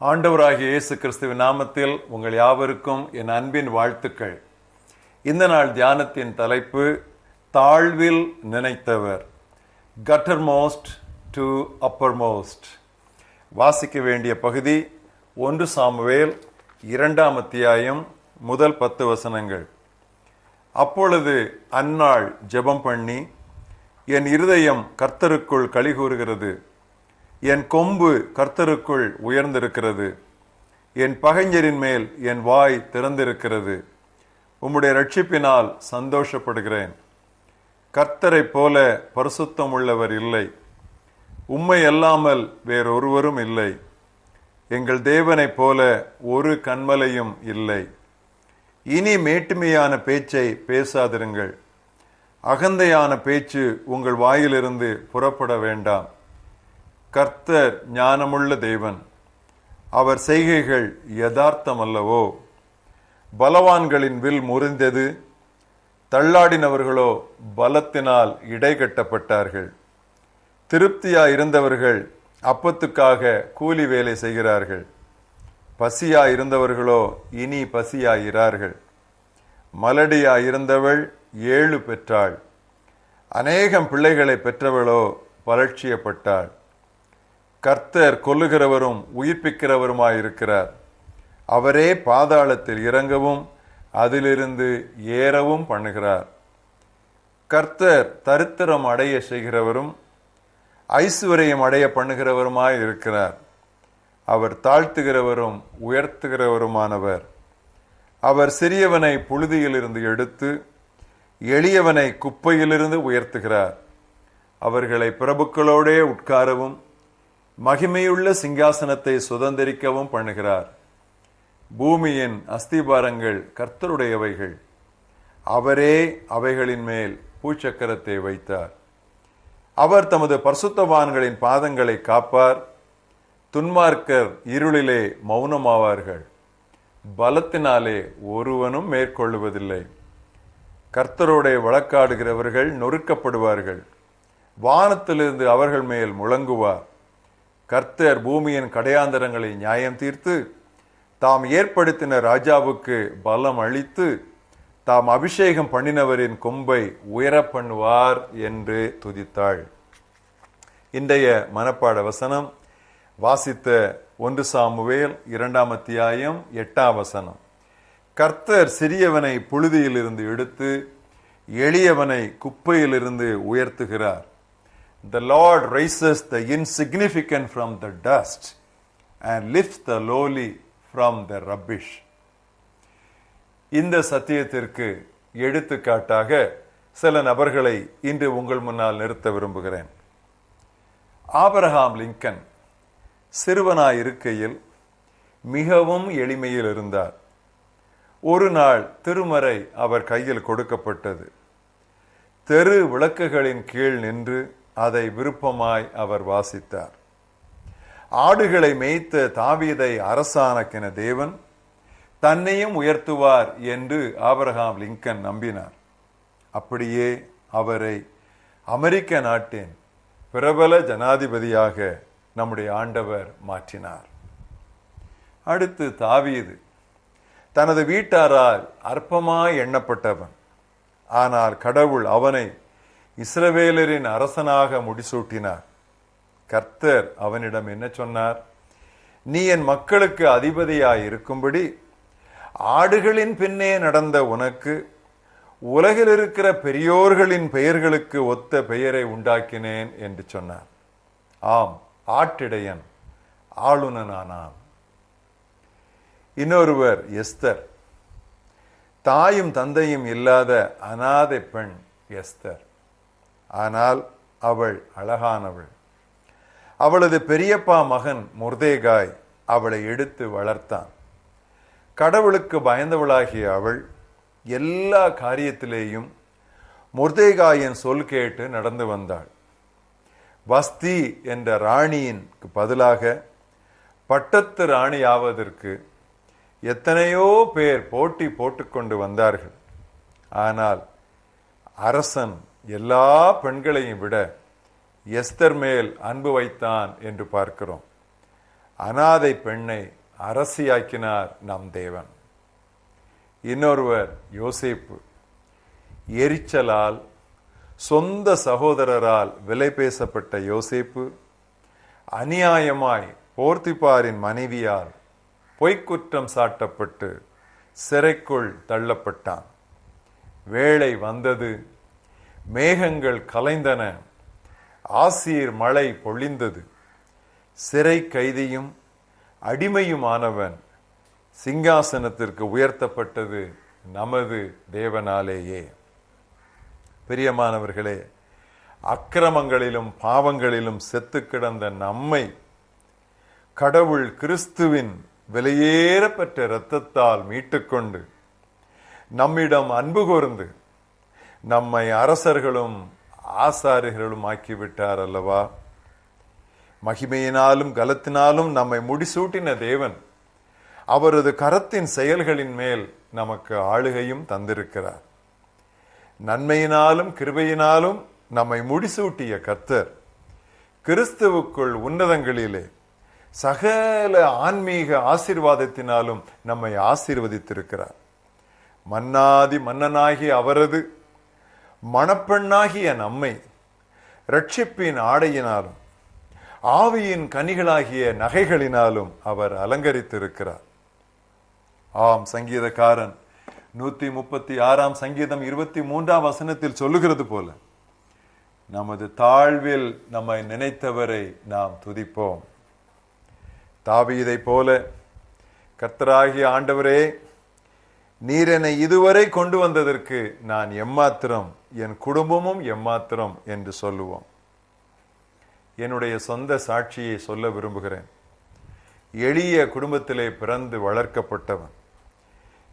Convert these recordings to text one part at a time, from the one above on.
ஆண்டவராகிய இயேசு கிறிஸ்துவின் நாமத்தில் உங்கள் யாவருக்கும் என் அன்பின் வாழ்த்துக்கள். இந்த நாள் தியானத்தின் தலைப்பு தாழ்வில் நினைத்தவர். Cutter most to Appar most வாசிக்க வேண்டிய பகுதி ஒன்று சாமுவேல் இரண்டாம் அத்தியாயம் முதல் பத்து வசனங்கள். அப்பொழுது அந்நாள் ஜெபம் பண்ணி என் இருதயம் கர்த்தருக்குள் கலிகூறுகிறது என் கொம்பு கர்த்தருக்குள் உயர்ந்திருக்கிறது. என் பகைஞரின் மேல் என் வாய் திறந்திருக்கிறது. உம்முடைய ரட்சிப்பினால் சந்தோஷப்படுகிறேன். கர்த்தரைப் போல பரிசுத்தம் உள்ளவர் இல்லை. உம்மை அல்லாமல் வேறொருவரும் இல்லை. எங்கள் தேவனைப் போல ஒரு கண்மலையும் இல்லை. இனி மேட்டுமையான பேச்சை பேசாதிருங்கள். அகந்தையான பேச்சு உங்கள் வாயிலிருந்து புறப்பட வேண்டாம். கர்த்தர் ஞானமுள்ள தேவன். அவர் செய்கைகள் யதார்த்தம் அல்லவோ பலவான்களின் வில் முறிந்தது. தள்ளாடினவர்களோ பலத்தினால் இடைகட்டப்பட்டார்கள். திருப்தியா இருந்தவர்கள் அப்பத்துக்காக கூலி வேலை செய்கிறார்கள். பசியா இருந்தவர்களோ இனி பசியாயிரார்கள். மலடியா இருந்தவள் ஏழு பெற்றாள். அநேகம் பிள்ளைகளை பெற்றவளோ பலட்சியப்பட்டாள். கர்த்தர் கொல்லுகிறவரும் உயிர்ப்பிக்கிறவருமாயிருக்கிறார். அவரே பாதாளத்தில் இறங்கவும் அதிலிருந்து ஏறவும் பண்ணுகிறார். கர்த்தர் தரித்திரம் அடைய செய்கிறவரும் ஐஸ்வர்யம் அடைய பண்ணுகிறவருமாய் இருக்கிறார் அவர் தாழ்த்துகிறவரும் உயர்த்துகிறவருமானவர். அவர் சிறியவனை புழுதியிலிருந்து எடுத்து எளியவனை குப்பையிலிருந்து உயர்த்துகிறார். அவர்களை பிரபுக்களோடே உட்காரவும் மகிமையுள்ள சிங்காசனத்தை சுதந்திரிக்கவும் பண்ணுகிறார். பூமியின் அஸ்திபாரங்கள் கர்த்தருடையவைகள். அவரே அவைகளின் மேல் பூச்சக்கரத்தை வைத்தார். அவர் தமது பரிசுத்தவான்களின் பாதங்களை காப்பார். துன்மார்க்கர் இருளிலே மௌனமாவார்கள். பலத்தினாலே ஒருவனும் மேற்கொள்ளுவதில்லை. கர்த்தரோட வழக்காடுகிறவர்கள் நொறுக்கப்படுவார்கள். வானத்திலிருந்து அவர்கள் மேல் முழங்குவார். கர்த்தர் பூமியின் கடையாந்தரங்களை நியாயம் தீர்த்து தாம் ஏற்படுத்தின ராஜாவுக்கு பலம் அளித்து தாம் அபிஷேகம் பண்ணினவரின் கொம்பை உயர பண்ணுவார் என்று துதித்தாள். இன்றைய மனப்பாட வசனம் வாசித்த ஒன்று சாமுவேல் இரண்டாம் அத்தியாயம் எட்டாம் வசனம். கர்த்தர் சிறியவனை புழுதியிலிருந்து எடுத்து எளியவனை குப்பையிலிருந்து உயர்த்துகிறார். The Lord raises the insignificant from the dust and lifts the lowly from the rubbish. இந்த சத்தியத்திற்கு எடுத்துக்காட்டாக சில நபர்களை இன்று உங்கள் முன்னால் நிறுத்த விரும்புகிறேன். ஆபரகாம் லிங்கன் சிறுவனாய் இருக்கையில் மிகவும் எளிமையில் இருந்தார். ஒரு நாள் திருமறை அவர் கையில் கொடுக்கப்பட்டது. தெரு விளக்குகளின் கீழ் நின்று அதை விருப்பமாய் அவர் வாசித்தார். ஆடுகளை மேய்த்த தாவீதை அரசானக்கின தேவன் தன்னையும் உயர்த்துவார் என்று ஆபரகாம் லிங்கன் நம்பினார். அப்படியே அவரை அமெரிக்க நாட்டின் பிரபல ஜனாதிபதியாக நம்முடைய ஆண்டவர் மாற்றினார். அடுத்து தாவீது தனது வீட்டாரால் அற்பமாய் எண்ணப்பட்டவன் ஆனால் கடவுள் அவனை இஸ்ரவேலரின் அரசனாக முடிசூட்டினார். கர்த்தர் அவனிடம் என்ன சொன்னார்? நீ என் மக்களுக்கு அதிபதியாய் இருக்கும்படி ஆடுகளின் பின்னே நடந்த உனக்கு உலகில் இருக்கிற பெரியோர்களின் பெயர்களுக்கு ஒத்த பெயரை உண்டாக்கினேன் என்று சொன்னார். ஆம் ஆட்டிடையன் ஆளுநனானான் இன்னொருவர் எஸ்தர். தாயும் தந்தையும் இல்லாத அனாதை பெண் எஸ்தர். ஆனால் அவள் அழகானவள். அவளது பெரியப்பா மகன் முர்தேகாய் அவளை எடுத்து வளர்த்தான். கடவுளுக்கு பயந்தவளாகிய அவள் எல்லா காரியத்திலேயும் முர்தேகாயின் சொல் கேட்டு நடந்து வந்தாள். வஸ்தி என்ற ராணியின் பதிலாக பட்டத்து ராணி ஆவதற்கு எத்தனையோ பேர் போட்டி போட்டுக்கொண்டு வந்தார்கள். ஆனால் அரசன் எல்லா பெண்களையும் விட எஸ்தர் மேல் அன்பு வைத்தான் என்று பார்க்கிறோம். அனாதை பெண்ணை அரசியாக்கினார் நம் தேவன். இன்னொருவர் யோசேப்பு. எரிச்சலால் சொந்த சகோதரரால் விலை பேசப்பட்ட யோசேப்பு அநியாயமாய் போர்த்திப்பாரின் மனைவியால் பொய்க்குற்றம் சாட்டப்பட்டு சிறைக்குள் தள்ளப்பட்டான். வேலை வந்தது மேகங்கள் கலைந்தன. ஆசீர் மழை பொழிந்தது. சிறை கைதியும் அடிமையுமானவன் சிங்காசனத்திற்கு உயர்த்தப்பட்டது நமது தேவனாலேயே. பிரியமானவர்களே அக்கிரமங்களிலும் பாவங்களிலும் செத்து கிடந்த நம்மை கடவுள் கிறிஸ்துவின் விலையேறப்பெற்ற இரத்தத்தால் மீட்டுக்கொண்டு நம்மிடம் அன்பு கூர்ந்து நம்மை அரசர்களும் ஆசாரிகளும் ஆக்கிவிட்டார் அல்லவா மகிமையினாலும் கலத்தினாலும் நம்மை முடிசூட்டின தேவன் அவரது கரத்தின் செயல்களின் மேல் நமக்கு ஆளுகையும் தந்திருக்கிறார். நன்மையினாலும் கிருபையினாலும் நம்மை முடிசூட்டிய கர்த்தர் கிறிஸ்துவுக்குள் உன்னதங்களிலே சகல ஆன்மீக ஆசீர்வாதத்தினாலும் நம்மை ஆசீர்வதித்திருக்கிறார். மன்னாதி மன்னனாகி அவரது மணப்பெண்ணாகிய நம்மை ரட்சிப்பின் ஆடையினாலும் ஆவியின் கனிகளாகிய நகைகளினாலும் அவர் அலங்கரித்திருக்கிறார். ஆம் சங்கீதக்காரன் நூத்தி முப்பத்தி ஆறாம் சங்கீதம் இருபத்தி மூன்றாம் வசனத்தில் சொல்லுகிறது போல நமது தாழ்வில் நம்மை நினைத்தவரை நாம் துதிப்போம். தாவீதை போல கர்த்தராகிய ஆண்டவரே நீர் என்னை இதுவரை கொண்டு வந்ததற்கு நான் எம்மாத்திரம் என் குடும்பமும் எம்மாத்திரம் என்று சொல்லுவோம். என்னுடைய சொந்த சாட்சியை சொல்ல விரும்புகிறேன். எளிய குடும்பத்திலே பிறந்து வளர்க்கப்பட்டவன்.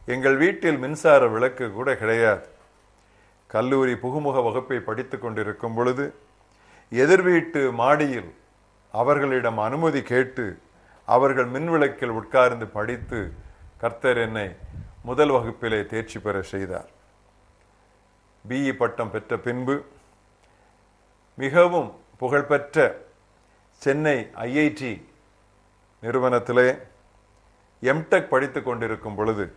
எங்கள் வீட்டில் மின்சார விளக்கு கூட கிடையாது. கல்லூரி புகுமுக வகுப்பை படித்து கொண்டிருக்கும் பொழுது எதிர் வீட்டு மாடியில் அவர்களிடம் அனுமதி கேட்டு அவர்கள் மின் விளக்கில் உட்கார்ந்து படித்து கர்த்தர் என்னை முதல் வகுப்பிலே தேர்ச்சி பெற செய்தார். பிஇ பட்டம் பெற்ற பின்பு மிகவும் புகழ்பெற்ற சென்னை ஐஐடி நிறுவனத்திலே எம்டெக் படித்து கொண்டிருக்கும் பொழுது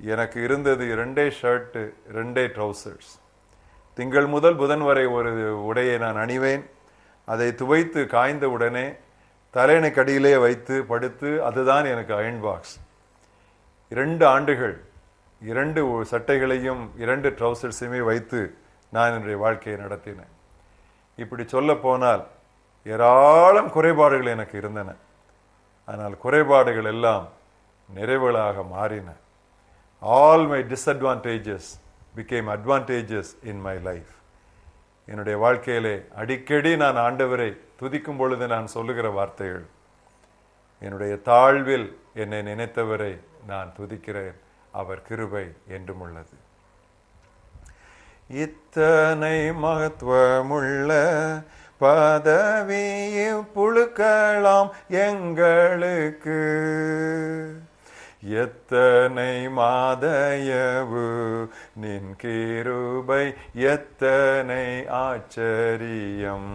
எனக்கு இருந்தது ரெண்டே ஷர்ட்டு ரெண்டே ட்ரௌசர்ஸ் திங்கள் முதல் புதன் வரை ஒரு உடையை நான் அணிவேன். அதை துவைத்து காய்ந்த உடனே தலையணைக்கடியிலே வைத்து படுத்து அதுதான் எனக்கு அயன் பாக்ஸ் இரண்டு ஆண்டுகள் இரண்டு சட்டைகளையும் இரண்டு ட்ரௌசர்ஸையுமே வைத்து நான் என்னுடைய வாழ்க்கையை நடத்தினேன். இப்படி சொல்ல போனால் ஏராளம் குறைபாடுகள் எனக்கு இருந்தன. ஆனால் குறைபாடுகள் எல்லாம் நிறைவுகளாக மாறின. All my disadvantages became advantages in my life என்னுடைய வாழ்க்கையிலே அடிக்கடி நான் ஆண்டவரை துதிக்கும் பொழுது நான் சொல்லுகிற வார்த்தைகள் என்னுடைய தாழ்வில் என்னை நினைத்தவரை நான் துதிக்கிறேன். அவர் கிருபை என்றும் உள்ளது. இத்தனை மகத்துவமுள்ள பதவியை புழுக்கலாம் எங்களுக்கு. எத்தனை மாதயவு நின் கிருபை எத்தனை ஆச்சரியம்.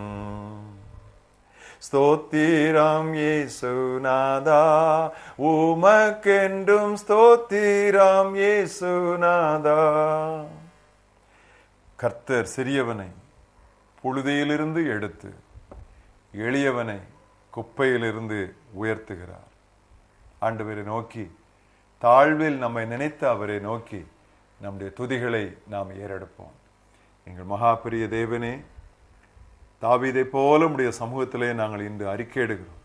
ஸ்தோத்திரம் ஏசுநாதா உமக்கென்றும் ஸ்தோத்திரம் ஏசுநாதா கர்த்தர் சிறியவனை புழுதியிலிருந்து எடுத்து எளியவனை குப்பையிலிருந்து உயர்த்துகிறார். ஆண்டவரை நோக்கி தாழ்வில் நம்மை நினைத்த அவரை நோக்கி நம்முடைய துதிகளை நாம் ஏறெடுப்போம். எங்கள் மகாபிரிய தேவனே தாவீதை போல உடைய சமூகத்திலே நாங்கள் இன்று அறிக்கையிடுகிறோம்.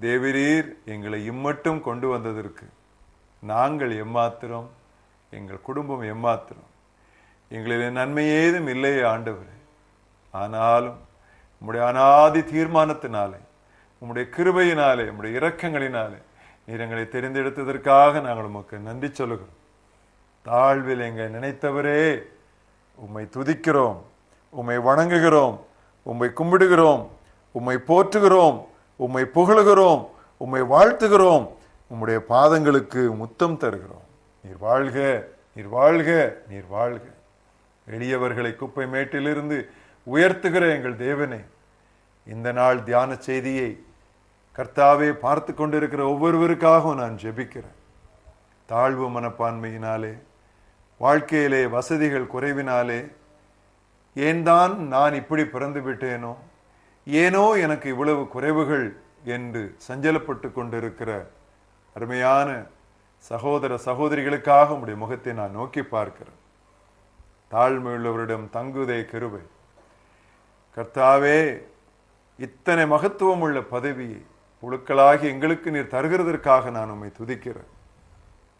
தேவிரீர் எங்களை இம்மட்டும் கொண்டு வந்ததற்கு நாங்கள் எம்மாத்திரம் எங்கள் குடும்பம் எம்மாத்திரம். எங்களில் நன்மை ஏதும் இல்லையே ஆண்டவரே. ஆனாலும் உம்முடைய அனாதி தீர்மானத்தினாலே உம்முடைய கிருபையினாலே உம்முடைய இரக்கங்களினாலே நீர் எங்களை தெரிந்தெடுத்ததற்காக நாங்கள் உமக்கு நன்றி சொல்லுகிறோம். தாழ்வில் எங்கள் நினைத்தவரே உம்மை துதிக்கிறோம் உம்மை வணங்குகிறோம். உம்மை கும்பிடுகிறோம் உம்மை போற்றுகிறோம் உம்மை புகழுகிறோம் உம்மை வாழ்த்துகிறோம் உம்முடைய பாதங்களுக்கு முத்தம் தருகிறோம். நீர் வாழ்க நீர் வாழ்க நீர் வாழ்க. எளியவர்களை குப்பை மேட்டிலிருந்து உயர்த்துகிற எங்கள் தேவனே இந்த நாள் தியான செய்தியை கர்த்தாவே பார்த்து கொண்டிருக்கிற ஒவ்வொருவருக்காகவும் நான் ஜெபிக்கிறேன். தாழ்வு மனப்பான்மையினாலே வாழ்க்கையிலே வசதிகள் குறைவினாலே ஏன் தான் நான் இப்படி பிறந்து விட்டேனோ? ஏனோ எனக்கு இவ்வளவு குறைவுகள் என்று சஞ்சலப்பட்டு கொண்டிருக்கிற அருமையான சகோதர சகோதரிகளுக்காக உடைய முகத்தை நான் நோக்கி பார்க்கிறேன். தாழ்மையுள்ளவரிடம் தங்குதே கருவை கர்த்தாவே இத்தனை மகத்துவம் உள்ள பதவியை புழுக்களாகி எங்களுக்கு நீர் தருகிறதற்காக நான் உம்மை துதிக்கிறேன்.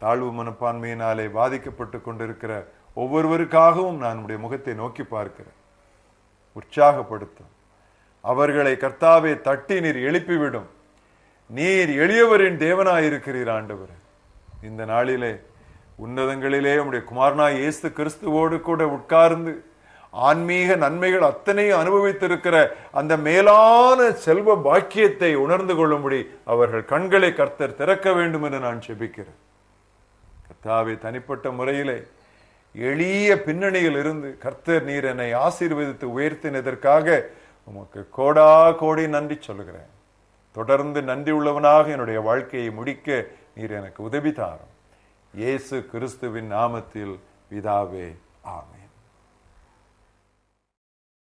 தாழ்வு மனப்பான்மையினாலே பாதிக்கப்பட்டு கொண்டிருக்கிற ஒவ்வொருவருக்காகவும் நான் உடைய முகத்தை நோக்கி பார்க்கிறேன். உற்சாகப்படுத்தும். அவர்களை கர்த்தாவே தட்டி நீர் எழுப்பிவிடும். நீர் எளியவரின் தேவனாயிருக்கிறீர் ஆண்டவர். இந்த நாளிலே உன்னதங்களிலே உடைய குமாரனாய் இயேசு கிறிஸ்துவோடு கூட உட்கார்ந்து ஆன்மீக நன்மைகள் அத்தனையும் அனுபவித்திருக்கிற அந்த மேலான செல்வ பாக்கியத்தை உணர்ந்து கொள்ளும்படி அவர்கள் கண்களை கர்த்தர் திறக்க வேண்டும் என்று நான் செபிக்கிறேன் கர்த்தாவே தனிப்பட்ட முறையிலே எளிய பின்னணியில் இருந்து கர்த்தர் நீர் என்னை ஆசீர்வதித்து உயர்த்தினதற்காக உமக்கு கோடா கோடி நன்றி சொல்லுகிறேன். தொடர்ந்து நன்றி உள்ளவனாக என்னுடைய வாழ்க்கையை முடிக்க நீர் எனக்கு உதவி தாரும். இயேசு கிறிஸ்துவின் நாமத்தில் விதாவே ஆமை